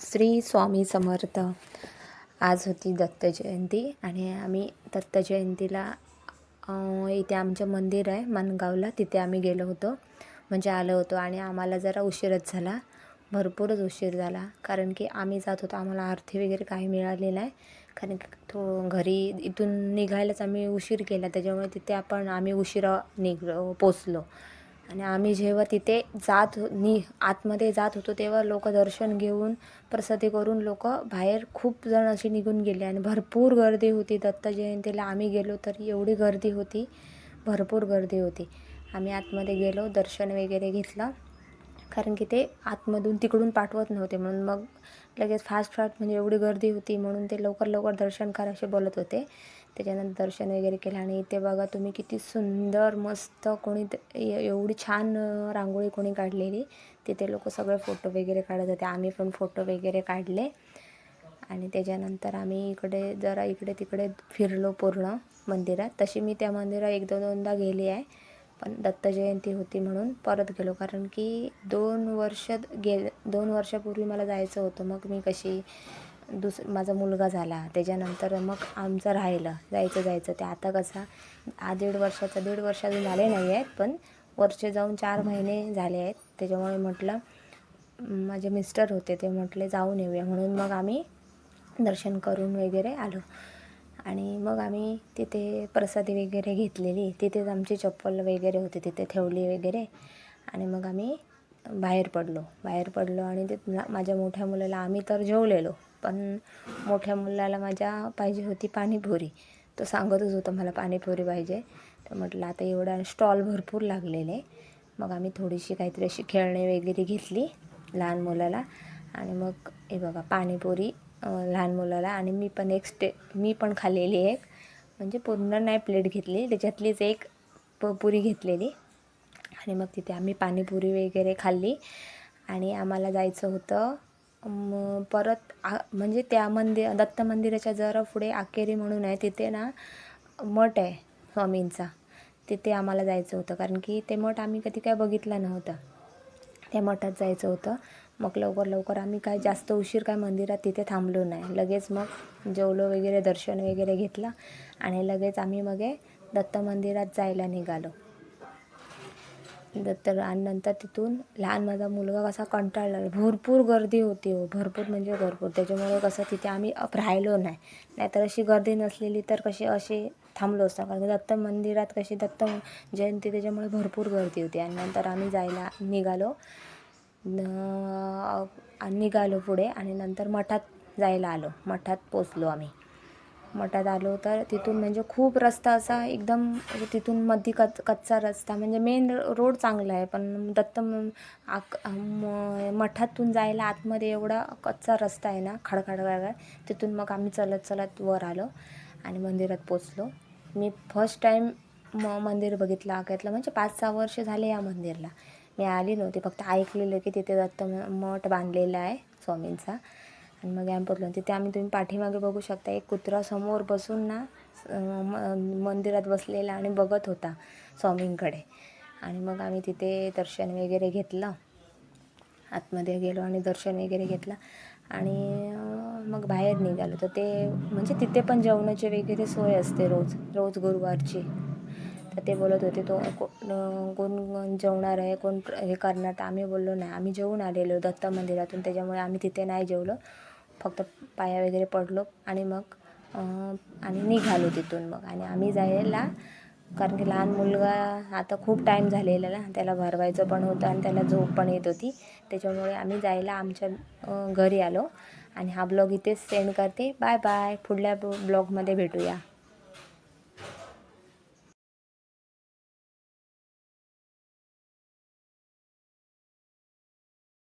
श्री स्वामी समर्थ. आज होती दत्त जयंती आणि आम्ही दत्त जयंतीला इथे आमचं मंदिर आहे मनगावला. तिथे आम्ही गेलो होतो. म्हणजे आलो होतो आणि आम्हाला जरा उशीरच झाला. भरपूरच उशीर झाला. कारण की आम्ही जात होतो. आम्हाला आरती वगैरे काही मिळाली नाही. कारण की तो घरी इथून निघायलाच आम्ही उशीर केला. त्याच्यामुळे तिथे आपण आम्ही उशिरा निघलो पोचलो. आणि आम्ही जेव्हा तिथे जात हो- नि आतमध्ये जात होतो तेव्हा लोक दर्शन घेऊन प्रसादी करून लोक बाहेर खूप जण असे निघून गेले आणि भरपूर गर्दी होती. दत्त जयंतीला आम्ही गेलो तर एवढी गर्दी होती भरपूर गर्दी होती. आम्ही आतमध्ये गेलो दर्शन वगैरे घेतलं. कारण की ते आतमधून तिकडून पाठवत नव्हते म्हणून मग लगेच फास्ट फास्ट म्हणजे एवढी गर्दी होती म्हणून ते लवकर लवकर दर्शन करा असे बोलत होते. त्याच्यानंतर दर्शन वगैरे केलं आणि इथे बघा तुम्ही किती सुंदर मस्त कोणी एवढी छान रांगोळी कोणी काढलेली. तिथे लोक सगळे फोटो वगैरे काढत होते. आम्ही पण फोटो वगैरे काढले. आणि त्याच्यानंतर आम्ही इकडे जरा इकडे तिकडे फिरलो पूर्ण मंदिरात. तशी मी त्या मंदिरात एक दोन दोनदा गेली आहे. पण दत्त जयंती होती म्हणून परत गेलो. कारण की दोन वर्ष गे दोन वर्षापूर्वी मला जायचं होतं. मग मी कशी दुस माझा मुलगा झाला. त्याच्यानंतर मग आमचं राहिलं. जायचं जायचं. ते आता कसा आ दीड वर्षाचा दीड वर्ष अजून झाले नाही आहेत पण वर्ष जाऊन चार महिने झाले आहेत. त्याच्यामुळे म्हटलं माझे मिस्टर होते ते म्हटले जाऊन येऊया. म्हणून मग आम्ही दर्शन करून वगैरे आलो. आणि मग आम्ही तिथे प्रसादी वगैरे घेतलेली. तिथेच आमची चप्पल वगैरे होती तिथे ठेवली वगैरे. आणि मग आम्ही बाहेर पडलो. बाहेर पडलो आणि ते माझ्या मोठ्या मुलाला आम्ही तर जेवलेलो पण मोठ्या मुलाला माझ्या पाहिजे होती पाणीपुरी. तो सांगतच होता मला पाणीपुरी पाहिजे. तर म्हटलं आता एवढा स्टॉल भरपूर लागलेले. मग आम्ही थोडीशी काहीतरी अशी खेळणे वगैरे घेतली लहान मुलाला. आणि मग हे बघा पाणीपुरी लहान मुलाला. आणि मी पण एक स्टे मी पण खाल्लेली एक. म्हणजे पूर्ण नाही प्लेट घेतली. त्याच्यातलीच एक प पुरी घेतलेली. आणि मग तिथे आम्ही पाणीपुरी वगैरे खाल्ली. आणि आम्हाला जायचं होतं मग परत आ म्हणजे त्या मंदिर दत्त मंदिराच्या जरा पुढे आकेरी म्हणून आहे. तिथे ना मठ आहे स्वामींचा. तिथे आम्हाला जायचं होतं. कारण की ते मठ आम्ही कधी काय बघितलं नव्हतं. या मठात जायचं होतं. मग लवकर लवकर आम्ही काय जास्त उशीर काय मंदिरात तिथे थांबलो नाही. लगेच मग जेवलो वगैरे दर्शन वगैरे घेतलं. आणि लगेच आम्ही मग दत्त मंदिरात जायला निघालो. तर आणि नंतर तिथून लहान माझा मुलगा कसा कंटाळला भरपूर गर्दी होती हो. भरपूर म्हणजे भरपूर. त्याच्यामुळे कसं तिथे आम्ही अप राहिलो नाही. नाहीतर अशी गर्दी नसलेली तर कशी अशी थांबलो असतो. कारण दत्त मंदिरात कशी दत्त जयंती त्याच्यामुळे भरपूर गर्दी होती. आणि नंतर आम्ही जायला निघालो. न आणि निघालो पुढे आणि नंतर मठात जायला आलो. मठात पोचलो आम्ही. मठात आलो तर तिथून म्हणजे खूप रस्ता असा एकदम म्हणजे तिथून मध्ये कच कच्चा रस्ता म्हणजे मेन रोड चांगला आहे पण दत्त आक म- मठातून जायला आतमध्ये एवढा कच्चा रस्ता आहे ना खडखड खडखड तिथून मग आम्ही चलत चलत वर आलो आणि मंदिरात पोचलो. मी फर्स्ट टाईम म मंदिर बघितलं आग्यातलं म्हणजे पाच सहा वर्ष झाले या मंदिरला. मी आली नव्हती फक्त ऐकलेलं की तिथे दत्त मठ बांधलेला आहे स्वामींचा. आणि मग आम्ही तिथे आम्ही तुम्ही पाठीमागे बघू शकता एक कुत्रा समोर बसून ना म- मंदिरात बसलेला आणि बघत होता स्वामींकडे. आणि मग आम्ही तिथे दर्शन वगैरे घेतलं. आतमध्ये गेलो आणि दर्शन वगैरे घेतलं. आणि मग बाहेर निघालो. तर ते म्हणजे तिथे पण जेवणाची वगैरे सोय असते रोज रोज गुरुवारची. तर ते बोलत होते तो कोण जेवणार आहे कोण हे करणार तर आम्ही बोललो नाही. आम्ही जेवून आलेलो दत्त मंदिरातून त्याच्यामुळे आम्ही तिथे नाही जेवलो. फक्त पाया वगैरे पडलो आणि मग आणि निघालो तिथून मग. आणि आम्ही जायला कारण की लहान मुलगा आता खूप टाईम झालेला ना त्याला भरवायचं पण होतं आणि त्याला झोप पण येत होती. त्याच्यामुळे आम्ही जायला आमच्या घरी आलो. आणि हा ब्लॉग इथेच सेंड करते. बाय बाय पुढल्या ब्लॉगमध्ये भेटूया.